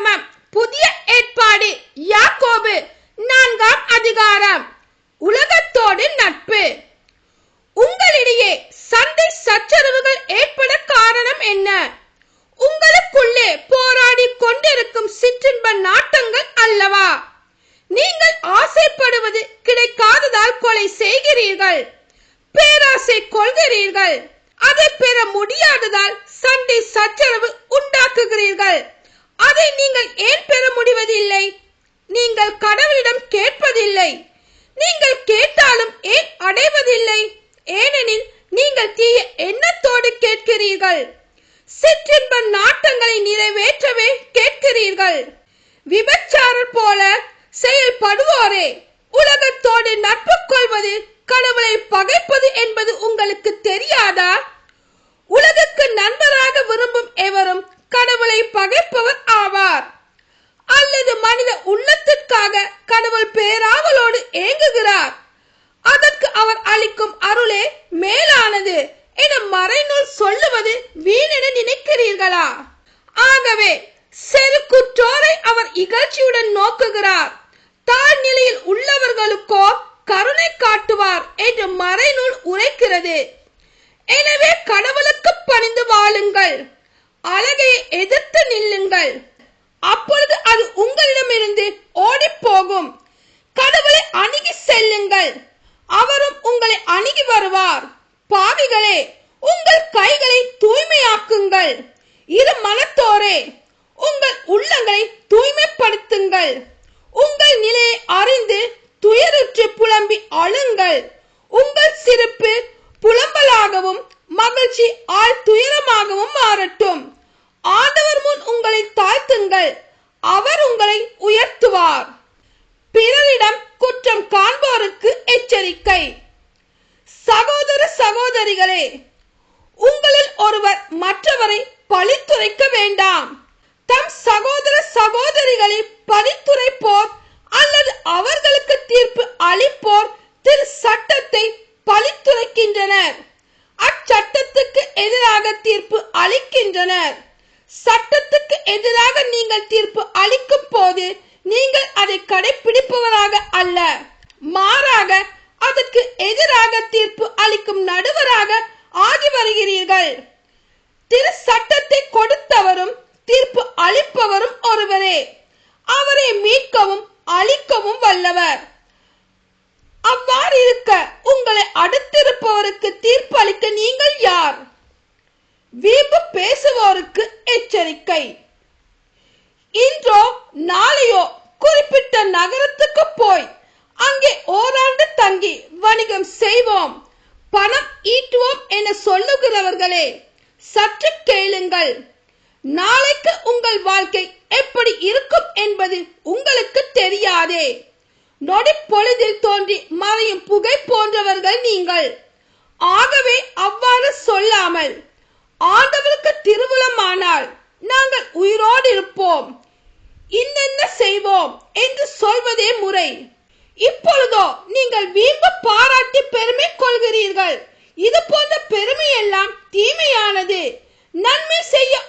வேதாகமம் புதிய ஏற்பாடு. யாக்கோபு நான்காம் அதிகாரம். உலகத்தோடு நட்பு. உங்களிடையே சண்டை சச்சரவுகள் ஏற்பட காரணம் என்ன? உங்களுக்குள்ளே போராடி கொண்டிருக்கும் சிற்றின்ப நாட்டங்கள் அல்லவா? நீங்கள் ஆசைப்படுவது கிடைக்காததால் கொலை செய்கிறீர்கள். பேராசை கொள்கிறீர்கள். அதை பெற முடியாததால் சண்டை சச்சரவு உண்டாக்குகிறீர்கள் அதை நீங்கள் ஏன் பெற முடிவதில்லை நீங்கள் கடவுளிடம் கேட்பதில்லை நீங்கள் கேட்டாலும் ஏன் அடைவதில்லை? ஏனெனில் நீங்கள் தீய எண்ணத்தோடு கேட்கிறீர்கள். சிற்றின்ப நாட்டங்களை நிறைவேற்றவே கேட்கிறீர்கள். விபச்சாரர் போல செயல்படுவோரே. உலகத்தோடு நட்பு கொள்வது கடவுளை பகைப்பது என்பது உங்களுக்கு தெரியாதா? உலகுக்கு நண்பராக விரும்பும் எவரும் கடவுளை பகைப்பவர் உள்ளத்திற்காக கடவுள் பேராவலோடு ஏங்குகிறார். அதற்கு அவர் அளிக்கும் அருளே மேலானது என மறைநூல் சொல்லுவது வீணென நினைக்கிறீர்களா? ஆகவே செருக்குற்றோரை அவர் இகழ்ச்சியுடன் நோக்குகிறார். தாழ்நிலையில் உள்ளவர்களுக்கோ கருணை காட்டுவார் என்று மறைநூல் உரைக்கிறது. எனவே கடவுளுக்கு பணிந்து வாழுங்கள். அழகையை எதிர்த்து நில்லுங்கள். அப்பொழுது அது உங்களிடமிருந்து பாவிகளே உங்கள் கைகளை தூய்மையாக்குங்கள். இரு மனத்தோரே உங்கள் உள்ளங்களை தூய்மைப்படுத்துங்கள். உங்கள் நிலையை அறிந்து துயருற்று புலம்பி அழுங்கள். உங்கள் சிரிப்பு புலம்பலாகவும் மகிழ்ச்சி ஆள் துயரமாகவும் மாறட்டும். ஆண்டவர் முன் உங்களை தாழ்த்துங்கள். அவர் உங்களை உயர்த்துவார். பிறரிடம் குற்றம் காண்போருக்கு எச்சரிக்கை. சகோதர சகோதரிகளே உங்களில் ஒருவர் மற்றவரை பழித்துரைக்க வேண்டாம். தம் சகோதர சகோதரிகளை பழித்துரைப்போர் அல்லது அவர்களுக்கு தீர்ப்பு அளிப்போர் திரு சட்டத்தை பழித்துரைக்கின்றனர். அச்சட்டத்துக்கு எதிராக தீர்ப்பு அளிக்கின்றனர். சட்டத்துக்கு எதிராக நீங்கள் தீர்ப்பு அளிக்கும் போது நீங்கள் அதை கடைபிடிப்பவராக அல்ல. மாறாக அதற்கு எதிராக தீர்ப்பு அளிக்கும் நடுவராக ஆகி வருகிறீர்கள். திரு சட்டத்தை கொடுத்தவரும் தீர்ப்பு அளிப்பவரும் ஒருவரே. அவரை மீட்கவும் அழிக்கவும் வல்லவர். அவ்வாறு இருக்க உங்களை அடுத்திருப்பவருக்கு தீர்ப்பு அளிக்க நீங்கள் யார்? வீம்பு பேசுவோருக்கு எச்சரிக்கை. இன்றோ நாளையோ குறிப்பிட்ட நகரத்துக்கு போய் அங்கே ஓராண்டு தங்கி வணிகம் செய்வோம். பணம் ஈட்டுவோம் என சொல்லுகிறவர்களே சற்று கேளுங்கள். நாளைக்கு உங்கள் வாழ்க்கை எப்படி இருக்கும் என்பது உங்களுக்கு தெரியாதே. நொடி பொழுதில் தோன்றி மறையும் புகை போன்றவர்கள் நீங்கள். ஆகவே அவ்வாறு சொல்லாமல் ஆண்டவருக்கு திருவுளமானால் நாங்கள் உயிரோடு இருப்போம். இன்னென்ன செய்வோம் என்று சொல்வதே முறை. இப்பொழுதோ நீங்கள் வீம்பு பாராட்டி பெருமை கொள்கிறீர்கள். இது போன்ற பெருமை எல்லாம் தீமையானது. நன்மை செய்ய